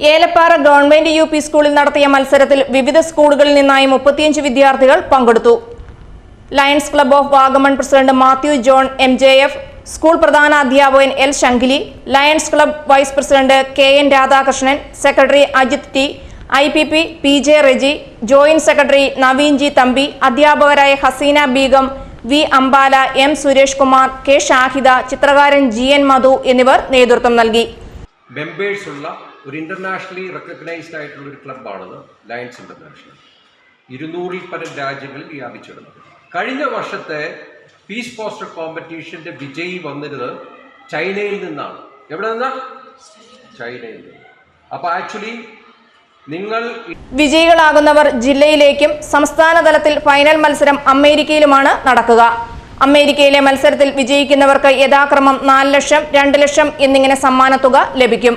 Elappara government U P സ്കൂളിൽ നടത്തിയ മത്സരത്തിൽ വിവിധ സ്കൂളുകളിൽ നിന്നായി മുപ്പത്തിയഞ്ച് വിദ്യാർത്ഥികൾ പങ്കെടുത്തു. Lions club of Vagamon president Mathew John M J F school പ്രധാന അധ്യാപകൻ L Shankili Lions club vice president K N Radhakrishnan secretary Ajith T I P P P J Reji joint secretary Naveen G Thampi അധ്യാപകരായ Haseena Begum V Ambala M Suresh Kumar K Shahida ചിത്രകാരൻ G N മധു എന്നിവർ നേതൃത്വം നൽകി. ഒരു internationally recognised ആയിട്ടുള്ള ഒരു ക്ലബ്ബാണത് lions international ഇരുന്നൂറിൽ പരം രാജ്യങ്ങളിൽ വ്യാപിച്ചിടുന്നത്. കഴിഞ്ഞ വർഷത്തെ പീസ് പോസ്റ്റർ കോമ്പറ്റീഷന്റെ വിജയി വന്നിരുന്നത് ചൈനയിൽ നിന്നാണ്. എവിടെ നിന്നാ? ചൈനയിൽ നിന്ന് അപ്പൊ ആക്ച്വലി നിങ്ങൾ വിജയികളാകുന്നവർ ജില്ലയിലേക്കും സംസ്ഥാന തലത്തിൽ ഫൈനൽ മത്സരം അമേരിക്കയിലുമാണ് നടക്കുക. അമേരിക്കയിലെ മത്സരത്തിൽ വിജയിക്കുന്നവർക്ക് യഥാക്രമം നാല് ലക്ഷം രണ്ട് ലക്ഷം എന്നിങ്ങനെ സമ്മാനത്തുക ലഭിക്കും.